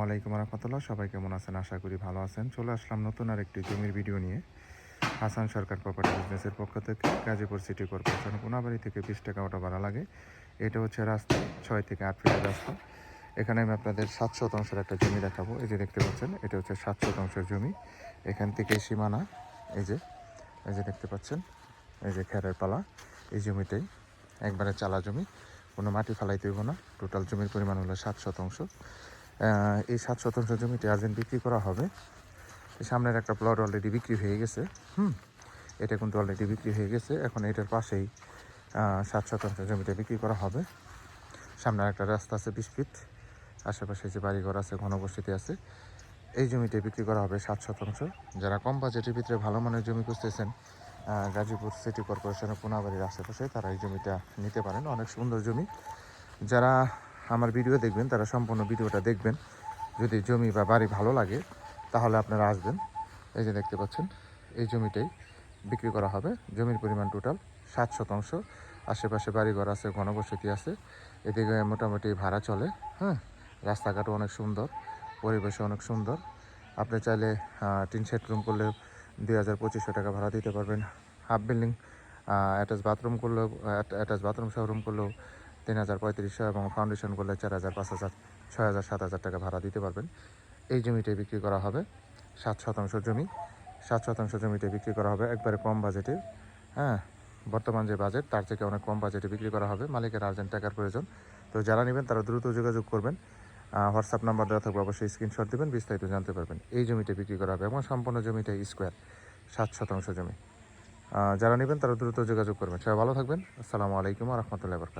ওয়ালাইকুম রহমতুল্লাহ, সবাই কেমন আছেন? আশা করি ভালো আছেন। চলে আসলাম নতুন আর একটি জমির ভিডিও নিয়ে। হাসান সরকার প্রপার্টি বিজনেসের পক্ষ থেকে গাজীপুর সিটি কর্পোরেশন কোনাবাড়ি থেকে বিশ টাকা ওটা ভাড়া লাগে। এটা হচ্ছে রাস্তা, ছয় থেকে আট ফিটের রাস্তা। এখানে আমি আপনাদের সাত শতাংশের একটা জমি দেখাবো। এই যে দেখতে পাচ্ছেন, এটা হচ্ছে সাত শতাংশের জমি। এখান থেকে সীমানা, এই যে এই যে দেখতে পাচ্ছেন, এই যে খেরের পালা। এই জমিটাই একবারে চালা জমি, কোনো মাটি ফালাইতে হইব না। টোটাল জমির পরিমাণ হলো সাত শতাংশ। এই সাত শতাংশ জমিটি আর্জেন্ট বিক্রি করা হবে। সামনের একটা প্লট অলরেডি বিক্রি হয়ে গেছে। হুম, এটা কিন্তু অলরেডি বিক্রি হয়ে গেছে। এখন এটার পাশেই সাত শতাংশ জমিটা বিক্রি করা হবে। সামনে একটা রাস্তা আছে বিশ ফিট আশেপাশে যে বাড়িঘর আছে, ঘনবসতি আছে, এই জমিটা বিক্রি করা হবে সাত শতাংশ। যারা কম বাজেটের ভিতরে ভালো মানের জমি খুঁজতেছেন গাজীপুর সিটি কর্পোরেশনের কোনাবাড়ির আশেপাশে, তারা এই জমিটা নিতে পারেন। অনেক সুন্দর জমি। যারা আমার ভিডিও দেখবেন, তারা সম্পূর্ণ ভিডিওটা দেখবেন। যদি জমি বা বাড়ি ভালো লাগে, তাহলে আপনারা আসবেন। এই যে দেখতে পাচ্ছেন, এই জমিটাই বিক্রি করা হবে। জমির পরিমাণ টোটাল সাত শতাংশ। আশেপাশে বাড়িঘর আছে, ঘনবসতি আছে। এদিকে মোটামুটি ভাড়া চলে হ্যাঁ? রাস্তাঘাটও অনেক সুন্দর পরিবেশও অনেক সুন্দর। আপনি চাইলে টিন শেড রুম করলে দুই হাজার পঁচিশশো টাকা ভাড়া দিতে পারবেন। হাফ বিল্ডিং অ্যাটাচ বাথরুম করলেও অ্যাটাচ বাথরুম সহ রুম করলেও তিন হাজার পঁয়ত্রিশশো এবং ফাউন্ডেশন করলে চার হাজার, পাঁচ হাজার, ছয় হাজার, সাত হাজার টাকা ভাড়া দিতে পারবেন। এই জমিটাই বিক্রি করা হবে, সাত শতাংশ জমি। সাত শতাংশ জমিতে বিক্রি করা হবে একবারে কম বাজেটে হ্যাঁ বর্তমান যে বাজেট, তার থেকে অনেক কম বাজেটে বিক্রি করা হবে। মালিকের আর্জেন্ট টাকার প্রয়োজন। তো যারা নেবেন, তারা দ্রুত যোগাযোগ করবেন। হোয়াটসঅ্যাপ নাম্বার দেওয়া থাকবে, অবশ্যই স্ক্রিনশট দেবেন, বিস্তারিত জানতে পারবেন। এই জমিটা বিক্রি করা হবে এবং সম্পূর্ণ জমিটা স্কোয়ার সাত শতাংশ জমি। যারা নেবেন, তারা দ্রুত যোগাযোগ করবেন। সবাই ভালো থাকবেন। আসসালামু আলাইকুম রহমতুল্লাহ বরকাত